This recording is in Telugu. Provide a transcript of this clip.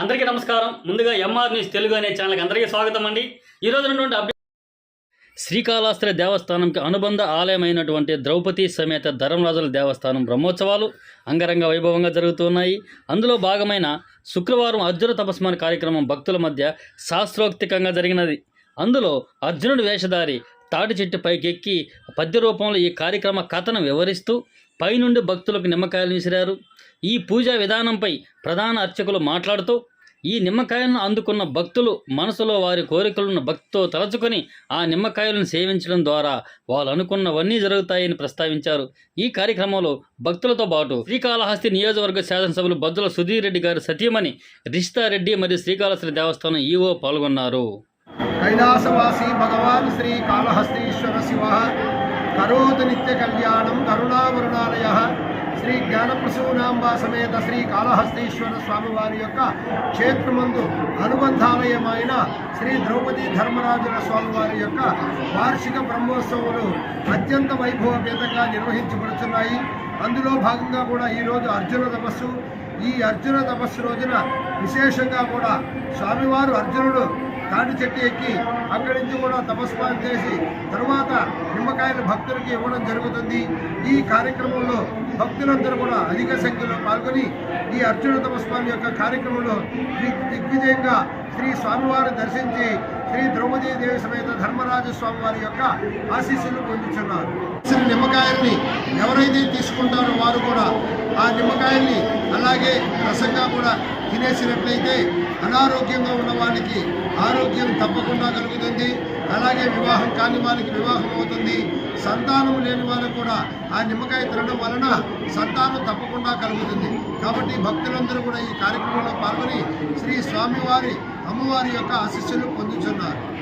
అందరికీ నమస్కారం. ముందుగా ఎంఆర్ న్యూస్ తెలుగు అనే ఛానల్కి అందరికీ స్వాగతం అండి. ఈరోజు ఉన్నటువంటి అప్డేట్ శ్రీకాళహస్త్రి దేవస్థానంకి అనుబంధ ఆలయమైనటువంటి ద్రౌపది సమేత ధర్మరాజుల దేవస్థానం బ్రహ్మోత్సవాలు అంగరంగ వైభవంగా జరుగుతున్నాయి. అందులో భాగమైన శుక్రవారం అర్జున తపస్మాన కార్యక్రమం భక్తుల మధ్య శాస్త్రోక్తికంగా జరిగినది. అందులో అర్జునుడి వేషధారి తాటి చెట్టు పైకెక్కి పద్య రూపంలో ఈ కార్యక్రమ కథను వివరిస్తూ పైనుండి భక్తులకు నిమ్మకాయలు విసిరారు. ఈ పూజా విధానంపై ప్రధాన అర్చకులు మాట్లాడుతూ ఈ నిమ్మకాయలను అందుకున్న భక్తులు మనసులో వారి కోరికలను భక్తితో తలచుకొని ఆ నిమ్మకాయలను సేవించడం ద్వారా వాళ్ళు అనుకున్నవన్నీ జరుగుతాయని ప్రస్తావించారు. ఈ కార్యక్రమంలో భక్తులతో పాటు శ్రీకాళహస్తి నియోజకవర్గ శాసనసభ్యులు బద్దుల సుధీర్ రెడ్డి గారి సతీమణి రిషితారెడ్డి మరియు శ్రీకాళహస్తి దేవస్థానం ఈవో పాల్గొన్నారు. కైలాసవాసి భగవాన్ శ్రీ కాళహస్తీశ్వర శివ కరోతు నిత్య కళ్యాణం కరుణావరుణాలయ శ్రీ జ్ఞానప్రసూనాంబ సమేత శ్రీ కాళహస్తీశ్వర స్వామివారి యొక్క క్షేత్రమందు అనుబంధాలయమైన శ్రీ ద్రౌపది ధర్మరాజుల స్వామివారి యొక్క వార్షిక బ్రహ్మోత్సవాలు అత్యంత వైభవపేతంగా నిర్వహించబడుతున్నాయి. అందులో భాగంగా కూడా ఈరోజు అర్జున తపస్సు. ఈ అర్జున తపస్సు రోజున విశేషంగా కూడా స్వామివారు అర్జునుడు తాటి చెట్టు ఎక్కి అక్కడి నుంచి కూడా తపస్పాలు చేసి తరువాత నిమ్మకాయలు భక్తులకి ఇవ్వడం జరుగుతుంది. ఈ కార్యక్రమంలో భక్తులందరూ కూడా అధిక సంఖ్యలో పాల్గొని ఈ అర్జునోత్తమ స్వామి యొక్క కార్యక్రమంలో దిగ్విజయంగా శ్రీ స్వామివారు దర్శించి శ్రీ ద్రౌపదీ దేవి సమేత ధర్మరాజు స్వామివారి యొక్క ఆశీస్సులు పొందుతున్నారు శ్రీ నిమ్మకాయల్ని ఎవరైతే తీసుకుంటారో వారు కూడా ఆ నిమ్మకాయల్ని అలాగే రసంగా కూడా తినేసినట్లయితే అనారోగ్యంగా ఉన్న వారికి ఆరోగ్యం తప్పకుండా కలుగుతుంది. అలాగే వివాహం కాని వారికి వివాహం అవుతుంది. సంతానం లేని వారికి కూడా ఆ నిమ్మకాయ తినడం వలన సంతానం తప్పకుండా కలుగుతుంది. కాబట్టి భక్తులందరూ కూడా ఈ కార్యక్రమంలో పాల్గొని శ్రీ స్వామివారి అమ్మవారి యొక్క ఆశీస్సులు పొందుతున్నారు